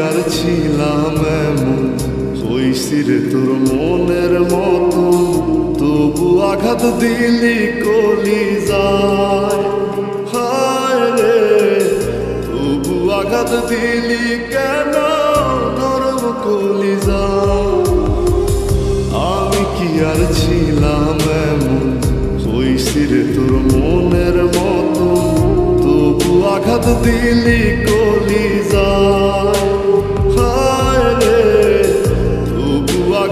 আর ছিলাম এমন। হইছি রে তোর মনের মতো, তবু আঘাত দিলি কলি যায়। হায় রে, তবু আঘাত দিলি কেন? নরম কলি যায়। আমি কি আর ছিলাম এমন? হইছি রে তোর মনের মতো, তবু আঘাত দিলি কলি যায়।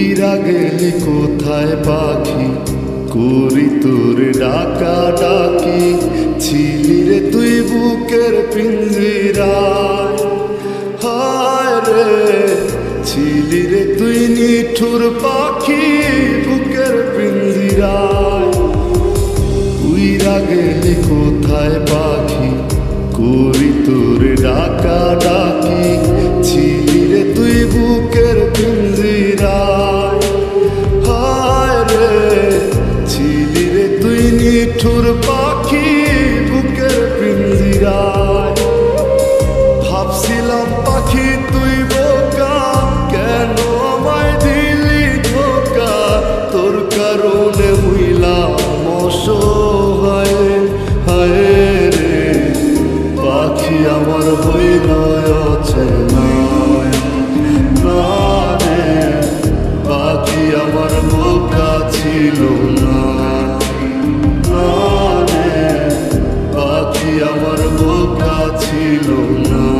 উইরা গেলি কোথায় পাখি? করি তোর ডাকা ডাকি, ছিলি রে তুই বুকের পিঞ্জিরায়। হায় রে, ছিলি রে তুই নিঠুর পাখি বুকের পিঞ্জিরায়। উইরা গেলি কোথায় পাখি? করি তোর ডাকা ডাকি ছিল না।